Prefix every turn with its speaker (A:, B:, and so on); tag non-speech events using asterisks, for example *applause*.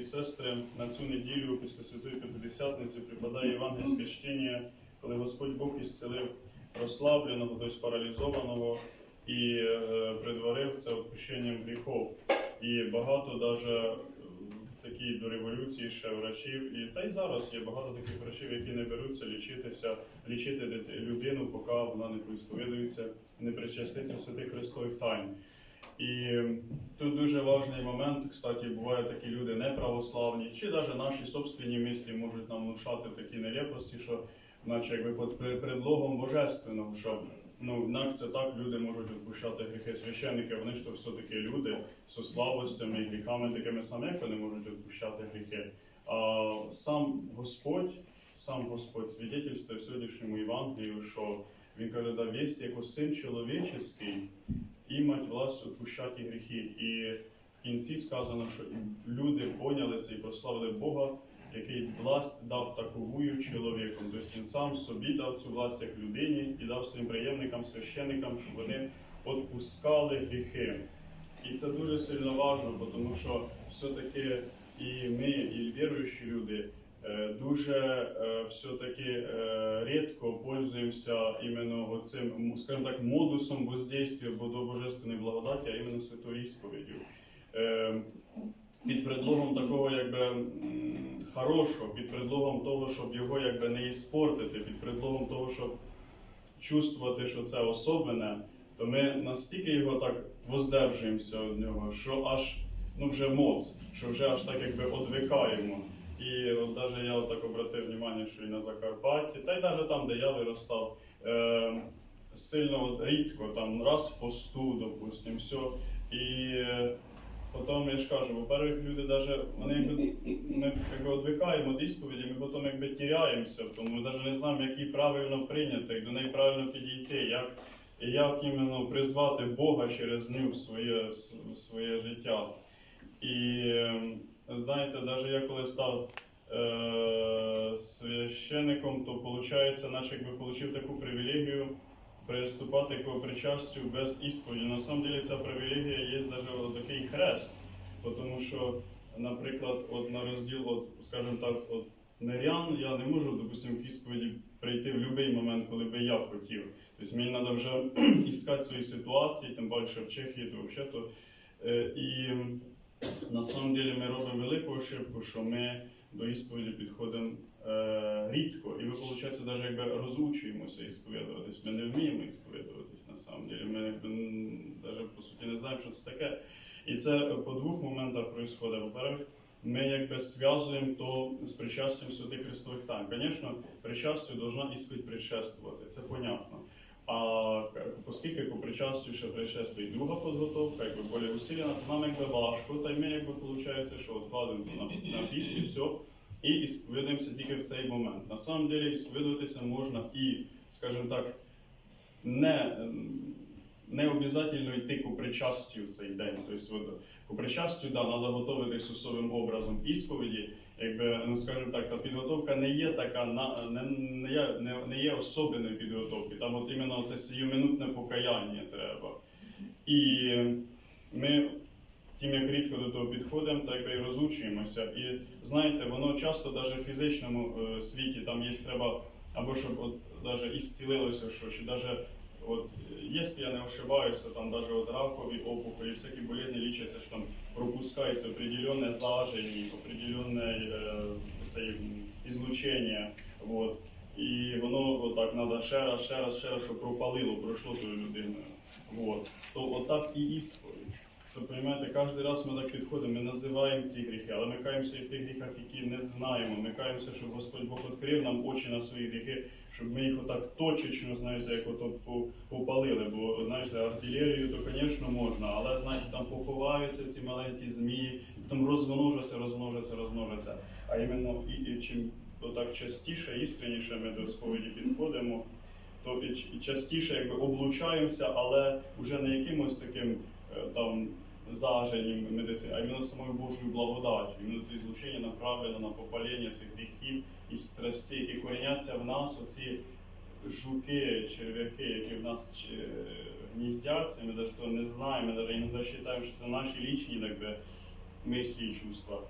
A: і сестри, на цю неділю після Святої П'ятидесятниці припадає євангельське чтення, коли Господь Бог ісцелив розслабленого, тобто паралізованого і е, предварив це відпущенням гріхов. І багато даже такі до революції ще врачів, і та й зараз є багато таких врачів, які не беруться лічитися, лічити людину, поки вона не сповідується, не причаститься святих Христових тайн. І тут дуже важливий момент, кстати, бувають такі люди неправославні, чи навіть наші собственні мислі можуть нам внушати такі нелепості, що наче якби під предлогом божественного, що ну як це так люди можуть відпущати гріхи священники, вони ж то все-таки люди зі слабостями і гріхами такими самими, як вони можуть відпущати гріхи. А сам Господь, сам Господь свідетельствує в сьогоднішньому Євангелію, що він каже, да весь як син чоловічий, імать власть відпущати гріхи. І в кінці сказано, що люди поняли це і прославили Бога, який власть дав таковую чоловіком. Тобто він сам собі дав цю власть як людині і дав своїм приємникам, священникам, щоб вони відпускали гріхи. І це дуже сильно важливо, тому що все-таки і ми, і віруючі люди дуже е, все-таки е, рідко пользуємося іменно цим, скажімо так, модусом воздействия божественної благодаті, а іменно святою ісповіддю. Е, Під предлогом такого якби хорошого, під предлогом того, щоб його якби не іспортити, під предлогом того, щоб чувствувати, що це особене, то ми настільки його так воздержуємося від нього, що аж ну вже моц, що вже аж так якби одвикаємо. І от навіть я так обратив увагу, що і на Закарпатті, та й навіть там, де я виростав, е, сильно рідко, там раз в посту, допустим, все. І е, потім я ж кажу, во-первых, люди даже, вони ми якби від ісповіді, ми потім якби тіряємося, тому ми навіть не знаємо, як її правильно прийняти, як до неї правильно підійти, як, як іменно призвати Бога через ню в своє, в своє життя. І е, знаєте, навіть я коли став е, священником, то виходить, наче якби отримав таку привілегію приступати к причастю без ісповіді. На самом деле ця привілегія є навіть такий хрест, тому що, наприклад, от на розділ, от, скажімо так, от мирян, я не можу, допустим, к ісповіді прийти в будь-який момент, коли би я хотів. Тобто мені треба вже *clears throat* іскати свої ситуації, тим більше в Чехії, то взагалі на самом деле ми робимо велику ошибку, що ми до ісповіді підходимо е, рідко, і ми, виходить, навіть якби розучуємося ісповідуватись. Ми не вміємо ісповідуватись на самом деле. Ми навіть по суті не знаємо, що це таке. І це по двох моментах відбувається. Во-первых, ми якби зв'язуємо то з причастям святих Христових тайн. Звісно, причастю должна ісповідь предшествувати, це понятно. А оскільки по причастю ще предшествує друга підготовка, якби більш усилена, то нам якби важко, та й ми якби виходить, що відкладемо на, на піст і все, і ісповідуємося тільки в цей момент. На самом деле ісповідуватися можна і, скажімо так, не, не обов'язково йти по причастю в цей день. Тобто, по причастю, да, треба готуватися особливим образом ісповіді. Якби, ну скажімо так, та підготовка не є така, не, не, є, не, не є особливої підготовки. Там от іменно це сиюминутне покаяння треба. І ми тим, як рідко до того підходимо, так і розучуємося. І знаєте, воно часто навіть в фізичному е, світі там є треба, або щоб от навіть ісцілилося, що чи навіть от, якщо я не ошибаюся, там навіть вот раковые опухоли, всякі болезні лечатся, що там пропускається определенне зажиє, определенне е, це, м, ізлучення. Вот. І воно отак треба ще раз, ще раз, ще раз, щоб пропалило, пройшло тою людиною. Вот. То отак і ісповідь. Це, розумієте, кожен раз ми так підходимо, ми називаємо ці гріхи, але ми каємося і в тих гріхах, які не знаємо. Ми каємося, щоб Господь Бог відкрив нам очі на свої гріхи, щоб ми їх отак точечно, знаєте, як ото попалили. Бо знаєте, артилерію, то, звісно, можна, але знаєте, там поховаються ці маленькі змії, потім розмножаться, розмножаться, розмножаться. А іменно і, і чим отак частіше, іскреніше ми до сповіді підходимо, то і і частіше якби облучаємося, але вже не якимось таким там зажением медицини, а именно самою Божою благодатью. Именно це излучение направлено на попалення цих гріхів і страстей, які кореняться в нас, оці жуки, черв'яки, які в нас чи- гніздяться, ми навіть не знаємо, ми навіть іноді вважаємо, що це наші лічні так би, мислі і чувства.